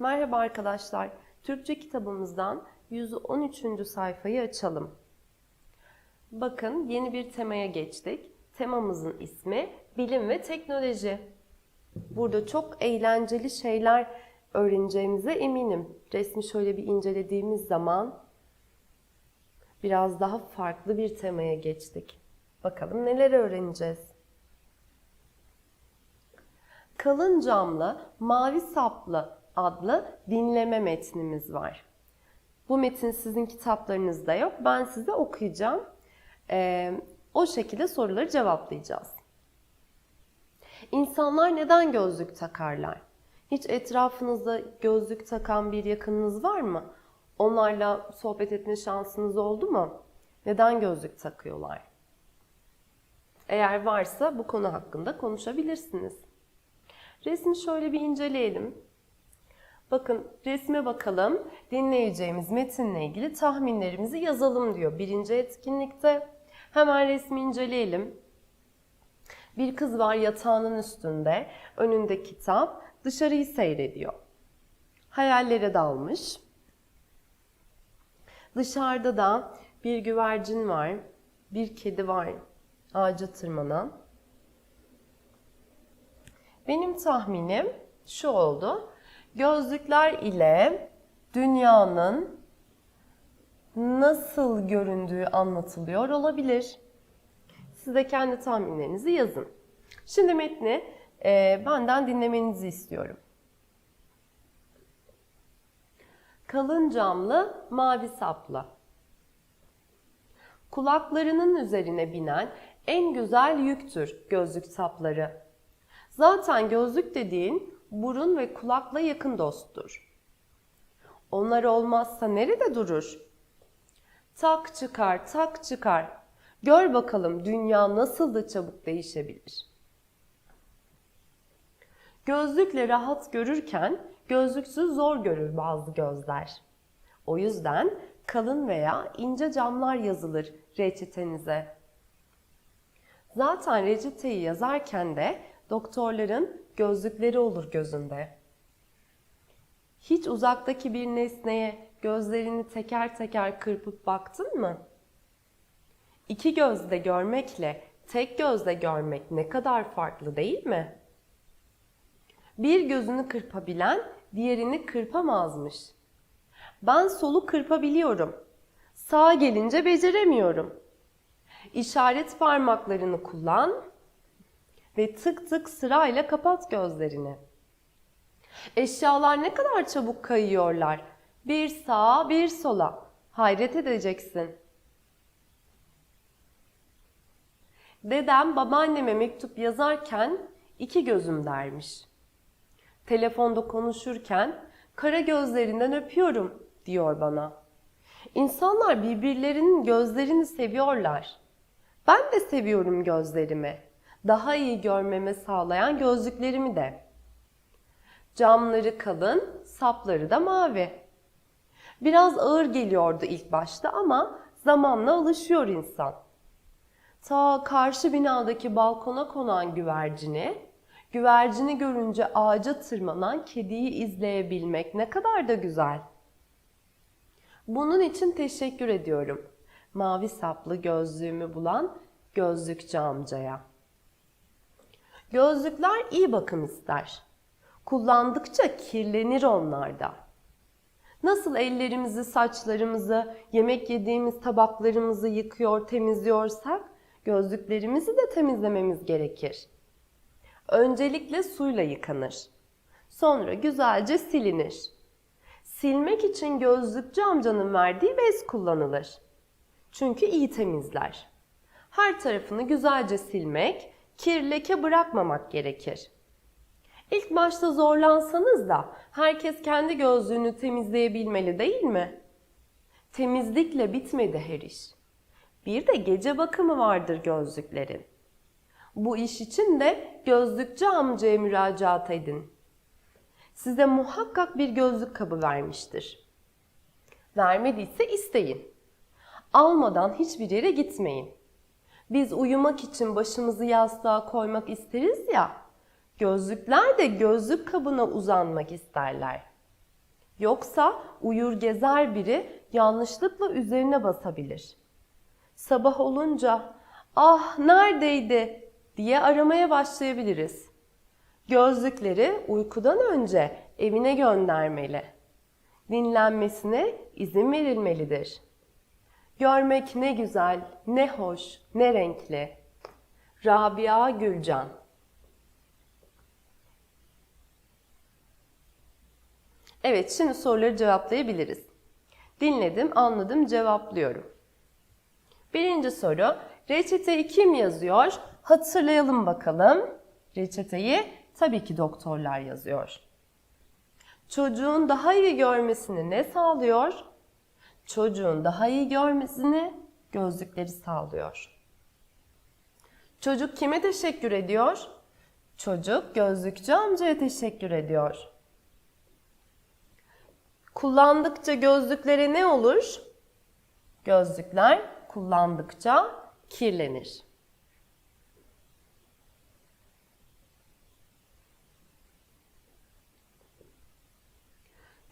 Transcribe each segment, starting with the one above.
Merhaba arkadaşlar. Türkçe kitabımızdan 113. sayfayı açalım. Bakın yeni bir temaya geçtik. Temamızın ismi bilim ve teknoloji. Burada çok eğlenceli şeyler öğreneceğimize eminim. Resmi şöyle bir incelediğimiz zaman biraz daha farklı bir temaya geçtik. Bakalım neler öğreneceğiz. Kalın camlı, mavi saplı adlı dinleme metnimiz var. Bu metin sizin kitaplarınızda yok. Ben size okuyacağım. Ee, o şekilde soruları cevaplayacağız. İnsanlar neden gözlük takarlar? Hiç etrafınızda gözlük takan bir yakınınız var mı? Onlarla sohbet etme şansınız oldu mu? Neden gözlük takıyorlar? Eğer varsa bu konu hakkında konuşabilirsiniz. Resmi şöyle bir inceleyelim. Bakın resme bakalım. Dinleyeceğimiz metinle ilgili tahminlerimizi yazalım diyor birinci etkinlikte. Hemen resmi inceleyelim. Bir kız var yatağının üstünde. Önünde kitap. Dışarıyı seyrediyor. Hayallere dalmış. Dışarıda da bir güvercin var. Bir kedi var. Ağaca tırmanan. Benim tahminim şu oldu. Gözlükler ile dünyanın nasıl göründüğü anlatılıyor olabilir. Siz de kendi tahminlerinizi yazın. Şimdi metni e, benden dinlemenizi istiyorum. Kalın camlı, mavi saplı. Kulaklarının üzerine binen en güzel yüktür gözlük sapları. Zaten gözlük dediğin burun ve kulakla yakın dosttur. Onlar olmazsa nerede durur? Tak çıkar, tak çıkar. Gör bakalım dünya nasıl da çabuk değişebilir. Gözlükle rahat görürken gözlüksüz zor görür bazı gözler. O yüzden kalın veya ince camlar yazılır reçetenize. Zaten reçeteyi yazarken de doktorların gözlükleri olur gözünde. Hiç uzaktaki bir nesneye gözlerini teker teker kırpıp baktın mı? İki gözle görmekle tek gözle görmek ne kadar farklı değil mi? Bir gözünü kırpabilen diğerini kırpamazmış. Ben solu kırpabiliyorum. Sağ gelince beceremiyorum. İşaret parmaklarını kullan ve tık tık sırayla kapat gözlerini. Eşyalar ne kadar çabuk kayıyorlar. Bir sağa bir sola. Hayret edeceksin. Dedem babaanneme mektup yazarken iki gözüm dermiş. Telefonda konuşurken kara gözlerinden öpüyorum diyor bana. İnsanlar birbirlerinin gözlerini seviyorlar. Ben de seviyorum gözlerimi. Daha iyi görmeme sağlayan gözlüklerimi de. Camları kalın, sapları da mavi. Biraz ağır geliyordu ilk başta ama zamanla alışıyor insan. Ta karşı binadaki balkona konan güvercini, güvercini görünce ağaca tırmanan kediyi izleyebilmek ne kadar da güzel. Bunun için teşekkür ediyorum. Mavi saplı gözlüğümü bulan gözlükçü amcaya. Gözlükler iyi bakım ister. Kullandıkça kirlenir onlarda. Nasıl ellerimizi, saçlarımızı, yemek yediğimiz tabaklarımızı yıkıyor, temizliyorsak gözlüklerimizi de temizlememiz gerekir. Öncelikle suyla yıkanır. Sonra güzelce silinir. Silmek için gözlükçü amcanın verdiği bez kullanılır. Çünkü iyi temizler. Her tarafını güzelce silmek, kir leke bırakmamak gerekir. İlk başta zorlansanız da herkes kendi gözlüğünü temizleyebilmeli değil mi? Temizlikle bitmedi her iş. Bir de gece bakımı vardır gözlüklerin. Bu iş için de gözlükçü amcaya müracaat edin. Size muhakkak bir gözlük kabı vermiştir. Vermediyse isteyin. Almadan hiçbir yere gitmeyin. Biz uyumak için başımızı yastığa koymak isteriz ya, gözlükler de gözlük kabına uzanmak isterler. Yoksa uyur gezer biri yanlışlıkla üzerine basabilir. Sabah olunca ah neredeydi diye aramaya başlayabiliriz. Gözlükleri uykudan önce evine göndermeli. Dinlenmesine izin verilmelidir. Görmek ne güzel, ne hoş, ne renkli. Rabia Gülcan Evet, şimdi soruları cevaplayabiliriz. Dinledim, anladım, cevaplıyorum. Birinci soru, reçeteyi kim yazıyor? Hatırlayalım bakalım. Reçeteyi tabii ki doktorlar yazıyor. Çocuğun daha iyi görmesini ne sağlıyor? Çocuğun daha iyi görmesini gözlükleri sağlıyor. Çocuk kime teşekkür ediyor? Çocuk gözlükçü amcaya teşekkür ediyor. Kullandıkça gözlüklere ne olur? Gözlükler kullandıkça kirlenir.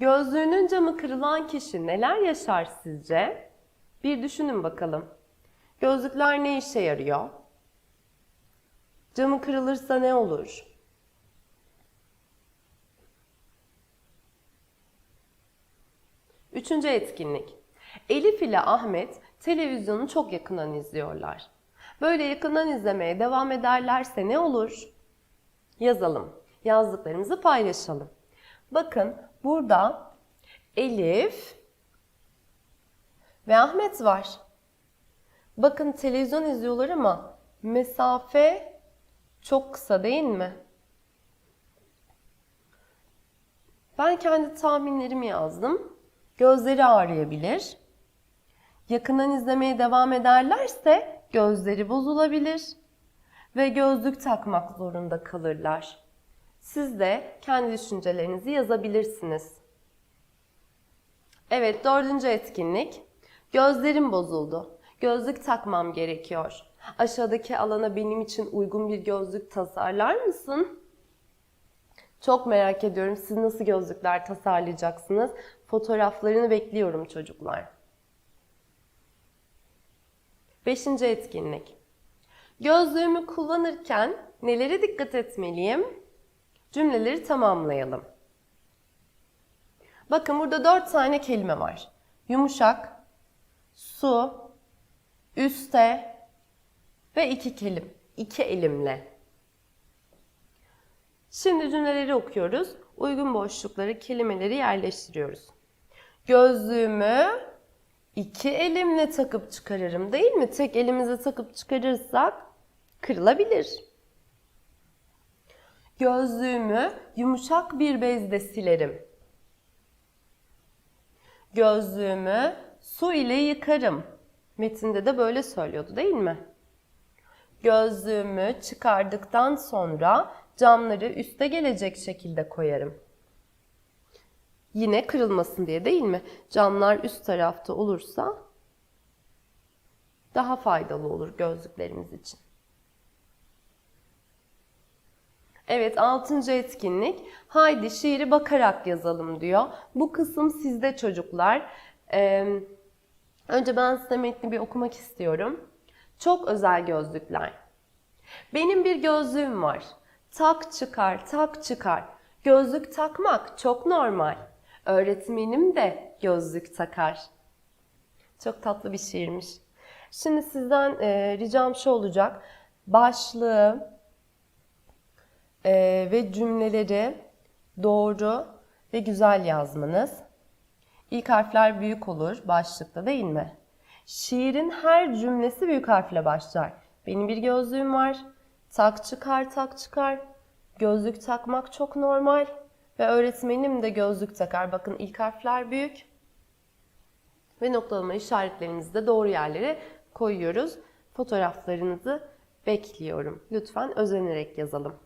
Gözlüğünün camı kırılan kişi neler yaşar sizce? Bir düşünün bakalım. Gözlükler ne işe yarıyor? Camı kırılırsa ne olur? Üçüncü etkinlik. Elif ile Ahmet televizyonu çok yakından izliyorlar. Böyle yakından izlemeye devam ederlerse ne olur? Yazalım. Yazdıklarımızı paylaşalım. Bakın burada Elif ve Ahmet var. Bakın televizyon izliyorlar ama mesafe çok kısa değil mi? Ben kendi tahminlerimi yazdım. Gözleri ağrıyabilir. Yakından izlemeye devam ederlerse gözleri bozulabilir ve gözlük takmak zorunda kalırlar. Siz de kendi düşüncelerinizi yazabilirsiniz. Evet, dördüncü etkinlik. Gözlerim bozuldu. Gözlük takmam gerekiyor. Aşağıdaki alana benim için uygun bir gözlük tasarlar mısın? Çok merak ediyorum siz nasıl gözlükler tasarlayacaksınız. Fotoğraflarını bekliyorum çocuklar. Beşinci etkinlik. Gözlüğümü kullanırken nelere dikkat etmeliyim? Cümleleri tamamlayalım. Bakın burada dört tane kelime var. Yumuşak, su, üste ve iki kelim, iki elimle. Şimdi cümleleri okuyoruz. Uygun boşlukları, kelimeleri yerleştiriyoruz. Gözlüğümü iki elimle takıp çıkarırım değil mi? Tek elimize takıp çıkarırsak kırılabilir. Gözlüğümü yumuşak bir bezle silerim. Gözlüğümü su ile yıkarım. Metinde de böyle söylüyordu değil mi? Gözlüğümü çıkardıktan sonra camları üste gelecek şekilde koyarım. Yine kırılmasın diye değil mi? Camlar üst tarafta olursa daha faydalı olur gözlüklerimiz için. Evet, altıncı etkinlik. Haydi şiiri bakarak yazalım diyor. Bu kısım sizde çocuklar. Ee, önce ben size metni bir okumak istiyorum. Çok özel gözlükler. Benim bir gözlüğüm var. Tak çıkar, tak çıkar. Gözlük takmak çok normal. Öğretmenim de gözlük takar. Çok tatlı bir şiirmiş. Şimdi sizden e, ricam şu olacak. Başlığı e, ve cümleleri doğru ve güzel yazmanız. İlk harfler büyük olur başlıkta değil mi? Şiirin her cümlesi büyük harfle başlar. Benim bir gözlüğüm var. Tak çıkar tak çıkar. Gözlük takmak çok normal. Ve öğretmenim de gözlük takar. Bakın ilk harfler büyük. Ve noktalama işaretlerimizi de doğru yerlere koyuyoruz. Fotoğraflarınızı bekliyorum. Lütfen özenerek yazalım.